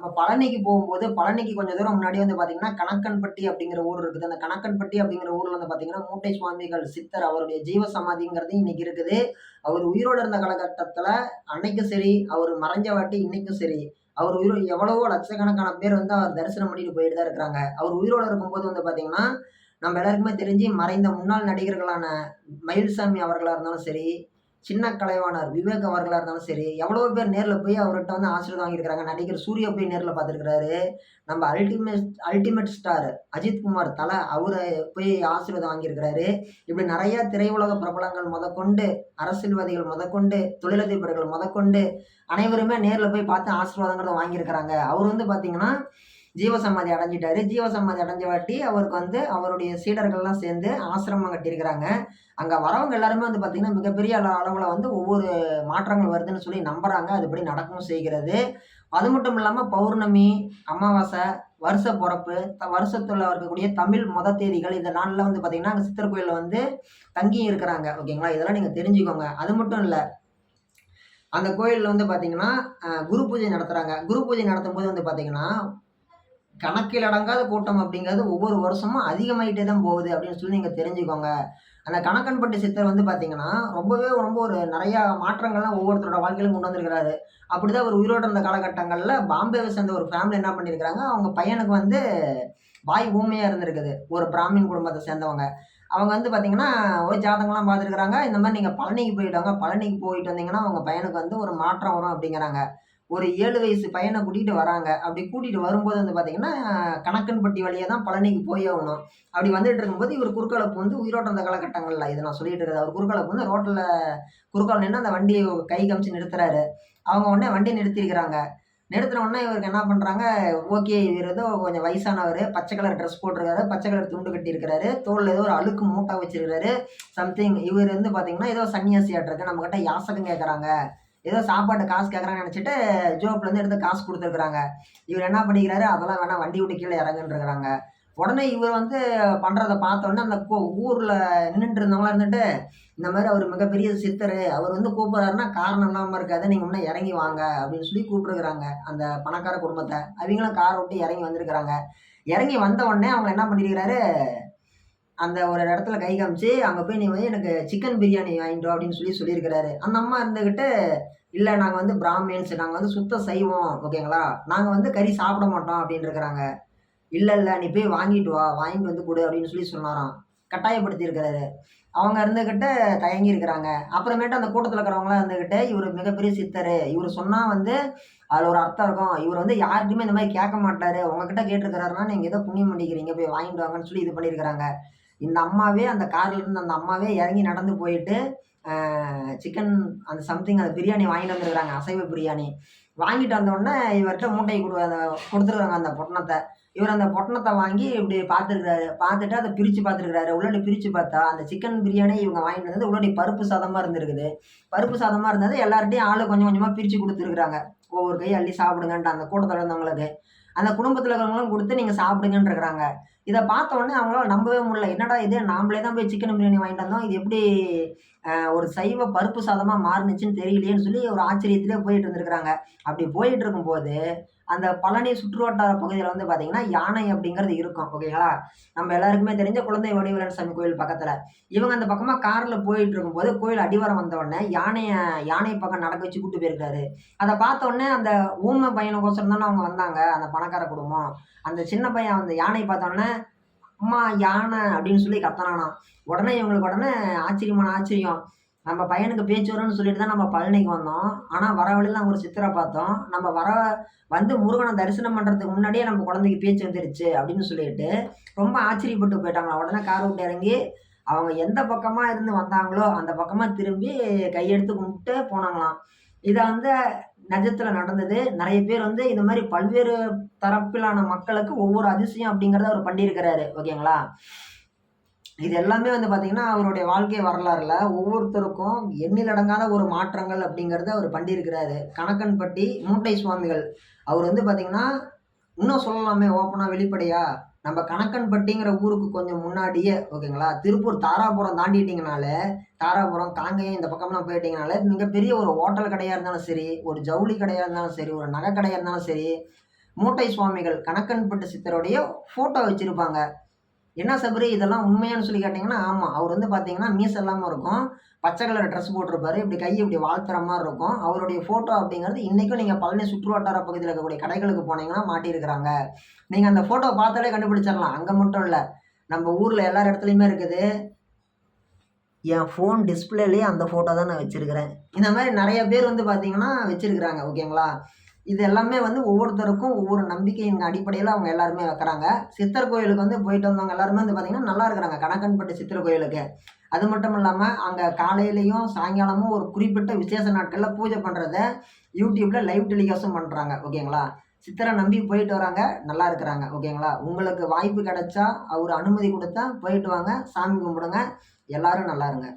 நம்ம பழனிக்கு போகும்போது பழனிக்கு கொஞ்சம் தூரம் முன்னாடி வந்து பார்த்தீங்கன்னா கணக்கன்பட்டி அப்படிங்கிற ஊர் இருக்குது. அந்த கணக்கன்பட்டி அப்படிங்கிற ஊரில் வந்து பார்த்தீங்கன்னா மூட்டை சுவாமிகள் சித்தர் அவருடைய ஜீவ சமாதிங்கிறது இன்னைக்கு இருக்குது. அவர் உயிரோடு இருந்த காலகட்டத்தில் அன்னைக்கும் சரி அவர் மறைஞ்ச வாட்டி இன்னைக்கும் சரி அவர் உயிர் எவ்வளவோ லட்சக்கணக்கான பேர் வந்து அவர் தரிசனம் பண்ணிட்டு போயிட்டு தான் இருக்கிறாங்க. அவர் உயிரோடு இருக்கும்போது வந்து பார்த்தீங்கன்னா நம்ம எல்லாருக்குமே தெரிஞ்சு மறைந்த முன்னாள் நடிகர்களான மயில்சாமி அவர்களாக இருந்தாலும் சரி சின்ன கலைவாணர் விவேக் அவர்களாக இருந்தாலும் சரி எவ்வளோ பேர் நேரில் போய் அவர்கிட்ட வந்து ஆசீர்வாதம் வாங்கியிருக்கிறாங்க. நடிகர் சூர்யா போய் நேரில் பார்த்துருக்கிறாரு. நம்ம ultimate ultimate star Ajith Kumar Thala அவரை போய் ஆசீர்வாதம் வாங்கியிருக்கிறாரு. இப்படி நிறைய திரையுலக பிரபலங்கள் முதற்கொண்டு அரசியல்வாதிகள் முதற்கொண்டு தொழிலதிபர்கள் முதற்கொண்டு அனைவருமே நேரில் போய் பார்த்து ஆசீர்வாதங்கிறத வாங்கியிருக்கிறாங்க. அவர் வந்து பார்த்தீங்கன்னா ஜீவசமாதி அடைஞ்சிட்டாரு. ஜீவசமாதி அடைஞ்ச வாட்டி அவருக்கு வந்து அவருடைய சீடர்கள்லாம் சேர்ந்து ஆசிரமம் கட்டியிருக்கிறாங்க. அங்கே வரவங்க எல்லாருமே வந்து பார்த்திங்கன்னா மிகப்பெரிய அளவில் வந்து ஒவ்வொரு மாற்றங்கள் வருதுன்னு சொல்லி நம்புகிறாங்க அதுபடி நடக்கவும் செய்கிறது. அது மட்டும் இல்லாமல் பௌர்ணமி அமாவாசை வருஷ பிறப்பு த வருஷத்தில் இருக்கக்கூடிய தமிழ் மொத தேதிகள் இந்த நாளில் வந்து பார்த்திங்கன்னா அங்கே சித்தர் கோயிலில் வந்து தங்கி இருக்கிறாங்க. ஓகேங்களா? இதெல்லாம் நீங்கள் தெரிஞ்சுக்கோங்க. அது மட்டும் இல்லை அந்த கோயிலில் வந்து பார்த்திங்கன்னா குரு பூஜை நடத்துகிறாங்க குரு பூஜை நடத்தும் போது வந்து பார்த்திங்கன்னா கணக்கில் அடங்காத கூட்டம் அப்படிங்கிறது ஒவ்வொரு வருஷமும் அதிகமாயிட்டே தான் போகுது அப்படின்னு சொல்லி நீங்கள் தெரிஞ்சுக்கோங்க. அந்த கணக்கன்பட்டு சித்தர் வந்து பார்த்தீங்கன்னா ரொம்பவே ரொம்ப ஒரு நிறையா மாற்றங்கள்லாம் ஒவ்வொருத்தரோட வாழ்க்கையிலும் கொண்டு வந்திருக்கிறாரு. அப்படிதான் அவர் ஒரு உயிரோடு இருந்த காலகட்டங்களில் பாம்பேவை சேர்ந்த ஒரு ஃபேமிலி என்ன பண்ணியிருக்கிறாங்க அவங்க பையனுக்கு வந்து வாய் ஊமையாக இருந்திருக்குது. ஒரு பிராமின் குடும்பத்தை சேர்ந்தவங்க. அவங்க வந்து பார்த்தீங்கன்னா ஒரு ஜாதகம்லாம் பார்த்துருக்குறாங்க. இந்த மாதிரி நீங்கள் பழனிக்கு போயிட்டாங்க பழனிக்கு போயிட்டு வந்தீங்கன்னா அவங்க பையனுக்கு வந்து ஒரு மாற்றம் வரும் அப்படிங்கிறாங்க. ஒரு ஏழு வயசு பையனை கூட்டிகிட்டு வராங்க. அப்படி கூட்டிகிட்டு வரும்போது வந்து பார்த்தீங்கன்னா கணக்கன்பட்டி வழியாக தான் பழனிக்கு போய் ஆகணும். அப்படி வந்துட்டு இருக்கும்போது இவர் குறுக்களப்பு வந்து உயிரோட்டம் அந்த காலகட்டங்களில் இதை நான் சொல்லிட்டு இருக்கிறது அவர் குறுக்களப்பு வந்து ரோட்டில் குறுக்கால் நின்று அந்த வண்டியை கை கமிச்சு நிறுத்துறாரு. அவங்க உடனே வண்டி நிறுத்திருக்கிறாங்க நிறுத்தின உடனே இவருக்கு என்ன பண்ணுறாங்க ஓகே இவர் ஏதோ கொஞ்சம் வயசானவர் பச்சை கலர் ட்ரெஸ் போட்டிருக்காரு பச்சை கலர் துண்டு கட்டியிருக்கிறாரு தோளில் ஏதோ ஒரு அழுக்கு மூட்டை வச்சிருக்கிறாரு சம்திங் இவர் வந்து பார்த்தீங்கன்னா ஏதோ சன்னியாசியாட்டிருக்கு. நம்மக்கிட்ட யாசகம் கேட்குறாங்க ஏதோ சாப்பாட்டு காசு கேட்குறாங்கன்னு நினச்சிட்டு ஜோப்லேருந்து எடுத்து காசு கொடுத்துருக்குறாங்க. இவர் என்ன பண்ணிக்கிறாரு? அதெல்லாம் வேணாம் வண்டி விட்டு கீழே இறங்குன்றிருக்கிறாங்க. உடனே இவர் வந்து பண்ணுறத பார்த்தோன்னே அந்த ஊரில் நின்றுட்டு இருந்தவங்களாம் இருந்துட்டு இந்த மாதிரி அவர் மிகப்பெரிய சித்தர் அவர் வந்து கூப்பிட்றாருன்னா காரணம் இல்லாமல் இருக்காது நீங்கள் முன்னே இறங்கி வாங்க அப்படின்னு சொல்லி கூப்பிட்டுருக்குறாங்க அந்த பணக்கார குடும்பத்தை. அவங்களும் காரை விட்டு இறங்கி வந்திருக்கிறாங்க. இறங்கி வந்த உடனே அவங்க என்ன பண்ணியிருக்கிறாரு அந்த ஒரு இடத்துல கை காமிச்சு அங்கே போய் நீ வந்து எனக்கு சிக்கன் பிரியாணி வாங்கிட்டோம் அப்படின்னு சொல்லி சொல்லியிருக்கிறாரு. அந்த அம்மா இருந்துக்கிட்டு இல்லை நாங்கள் வந்து பிராமின்ஸ் நாங்கள் வந்து சுத்தம் செய்வோம் ஓகேங்களா? நாங்கள் வந்து கறி சாப்பிட மாட்டோம் அப்படின்னு இருக்கிறாங்க. இல்லை இல்லை நீ போய் வாங்கிட்டு வா வாங்கிட்டு வந்து கொடு அப்படின்னு சொல்லி சொன்னாராம். கட்டாயப்படுத்தியிருக்கிறாரு. அவங்க இருந்துக்கிட்ட தயங்கி இருக்கிறாங்க. அப்புறமேட்டு அந்த கூட்டத்தில் இருக்கிறவங்களாம் இருந்துக்கிட்டு இவர் மிகப்பெரிய சித்தர். இவர் சொன்னால் வந்து அதில் ஒரு அர்த்தம் இருக்கும். இவர் வந்து யார்கிட்டையுமே இந்த மாதிரி கேட்க மாட்டார். உங்ககிட்ட கேட்டிருக்கிறாருன்னா நீங்கள் ஏதோ புண்ணியம் பண்ணிக்கிறீங்க போய் வாங்கிட்டு வாங்கன்னு சொல்லி இது பண்ணியிருக்கிறாங்க. இந்த அம்மாவே அந்த காரில் இருந்து அந்த அம்மாவே இறங்கி நடந்து போயிட்டு சிக்கன் அந்த சம்திங் அந்த பிரியாணி வாங்கிட்டு வந்துருக்குறாங்க அசைவ பிரியாணி. வாங்கிட்டு வந்தோடனே இவர்கிட்ட மூட்டை கொடு அதை கொடுத்துருக்காங்க அந்த பொட்டணத்தை. இவர் அந்த பொட்டணத்தை வாங்கி இப்படி பார்த்துருக்காரு பார்த்துட்டு அதை பிரித்து பார்த்துருக்குறாரு. உள்ளாடி பிரித்து பார்த்தா அந்த சிக்கன் பிரியாணி இவங்க வாங்கிட்டு வந்தது உள்ளடி பருப்பு சாதமாக இருந்திருக்குது. பருப்பு சாதமாக இருந்தது எல்லார்ட்டையும் ஆளு கொஞ்சம் கொஞ்சமாக பிரித்து கொடுத்துருக்குறாங்க. ஒவ்வொரு கை அள்ளி சாப்பிடுங்கன்ட்டு அந்த கூட்டத்தில் இருந்தவங்களுக்கு அந்த குடும்பத்தில் இருக்கிறவங்களும் கொடுத்து நீங்கள் சாப்பிடுங்கன்னு இருக்கிறாங்க இதை பார்த்த உடனே அவங்களால நம்பவே முடியல. என்னடா இது? நாமளே தான் போய் சிக்கன் பிரியாணி வாங்கிட்டு வந்தோம். இது எப்படி ஒரு சைவ பருப்பு சாதமாக மாறுனுச்சுன்னு தெரியலையேன்னு சொல்லி ஒரு ஆச்சரியத்திலே போயிட்டு இருந்திருக்கிறாங்க. அப்படி போயிட்டு இருக்கும்போது அந்த பழனி சுற்றுவட்டார பகுதியில் வந்து பார்த்தீங்கன்னா யானை அப்படிங்கிறது இருக்கும் ஓகேங்களா நம்ம எல்லாருக்குமே தெரிஞ்ச குழந்தை வடிவலன் சாமி கோயில் பக்கத்தில். இவங்க அந்த பக்கமாக காரில் போயிட்டு இருக்கும்போது கோயில் அடிவாரம் வந்த உடனே யானையை யானை பக்கம் நடக்க வச்சு கூட்டு போயிருக்காரு அதை பார்த்த உடனே அந்த ஊமை பையனுக்கோசரம் தானே அவங்க வந்தாங்க அந்த பணக்கார குடும்பம். அந்த சின்ன பையன் அந்த யானை பார்த்தோன்னே அம்மா யானை அப்படின்னு சொல்லி கத்தனானா உடனே இவங்களுக்கு உடனே ஆச்சரியமான ஆச்சரியம். நம்ம பையனுக்கு பேச்சு வரும்னு சொல்லிட்டு தான் நம்ம பழனிக்கு வந்தோம். ஆனால் வர வழியில் நாங்கள் ஒரு சித்திரை பார்த்தோம். நம்ம வர வந்து முருகனை தரிசனம் பண்ணுறதுக்கு முன்னாடியே நம்ம குழந்தைக்கு பேச்சு வந்துருச்சு அப்படின்னு சொல்லிட்டு ரொம்ப ஆச்சரியப்பட்டு போயிட்டாங்களா. உடனே கார் விட்டு இறங்கி அவங்க எந்த பக்கமாக இருந்து வந்தாங்களோ அந்த பக்கமாக திரும்பி கையெடுத்து கும்பிட்டு போனாங்களாம். இதை வந்து நிஜத்தில் நடந்தது. நிறைய பேர் வந்து இந்த மாதிரி பல்வேறு தரப்பிலான மக்களுக்கு ஒவ்வொரு அதிசயம் அப்படிங்கிறத அவர் பண்ணியிருக்கிறாரு. ஓகேங்களா? இது எல்லாமே வந்து பார்த்திங்கன்னா அவருடைய வாழ்க்கை வரலாறுல ஒவ்வொருத்தருக்கும் எண்ணிலடங்காத ஒரு மாற்றங்கள் அப்படிங்கிறத அவர் பண்ணியிருக்கிறாரு. கணக்கன்பட்டி மூட்டை சுவாமிகள். அவர் வந்து பார்த்தீங்கன்னா இன்னும் சொல்லலாமே ஓப்பனாக வெளிப்படையா? நம்ம கணக்கன்பட்டிங்கிற ஊருக்கு கொஞ்சம் முன்னாடியே ஓகேங்களா? திருப்பூர் தாராபுரம் தாண்டிட்டிங்கனாலே தாராபுரம் காங்கேயம் இந்த பக்கம்லாம் போயிட்டீங்கனாலே மிகப்பெரிய ஒரு ஹோட்டல் கடையாக இருந்தாலும் சரி ஒரு ஜவுளி கடையாக இருந்தாலும் சரி ஒரு நகை கடையாக இருந்தாலும் சரி மூட்டை சுவாமிகள் கணக்கன்பட்டு சித்தருடைய ஃபோட்டோ வச்சுருப்பாங்க. என்ன சபரி இதெல்லாம் உண்மையானு சொல்லி கேட்டிங்கன்னா ஆமாம் அவர் வந்து பார்த்தீங்கன்னா மீஸ் இல்லாமல் இருக்கும். பச்சை கலர் ட்ரெஸ் போட்டிருப்பாரு. இப்படி கை இப்படி வாழ்த்துற மாதிரி இருக்கும். அவருடைய ஃபோட்டோ அப்படிங்கிறது இன்றைக்கும் நீங்கள் பழனி சுற்றுவட்டார பகுதியில் இருக்கக்கூடிய கடைகளுக்கு போனீங்கன்னா மாட்டியிருக்கிறாங்க. நீங்கள் அந்த ஃபோட்டோ பார்த்தாலே கண்டுபிடிச்சிடலாம். அங்கே மட்டும் இல்லை. நம்ம ஊரில் எல்லா இடத்துலையுமே இருக்குது. என் ஃபோன் டிஸ்பிளேலேயே அந்த ஃபோட்டோ தான் நான் வச்சுருக்கிறேன். இந்த மாதிரி நிறைய பேர் வந்து பார்த்தீங்கன்னா வச்சுருக்கிறாங்க. ஓகேங்களா இது எல்லாமே வந்து ஒவ்வொருத்தருக்கும் ஒவ்வொரு நம்பிக்கையின் அடிப்படையில் அவங்க எல்லாருமே வைக்கிறாங்க. சித்தர் கோயிலுக்கு வந்து போயிட்டு வந்தவங்க எல்லாருமே வந்து பார்த்திங்கன்னா நல்லா இருக்கிறாங்க. கணக்கன்பட்டு சித்தர் கோயிலுக்கு. அது மட்டும் இல்லாமல் அங்கே காலையிலையும் சாயங்காலமும் ஒரு குறிப்பிட்ட விசேஷ நாட்களில் பூஜை பண்ணுறத யூடியூப்பில் லைவ் டெலிகாஸ்டும் பண்ணுறாங்க ஓகேங்களா? சித்தரை நம்பி போயிட்டு வராங்க. நல்லா இருக்கிறாங்க. ஓகேங்களா? உங்களுக்கு வாய்ப்பு கிடைச்சா அவர் அனுமதி கொடுத்தா போயிட்டு வாங்க. சாமி கும்பிடுங்க. எல்லாரும் நல்லா இருங்க.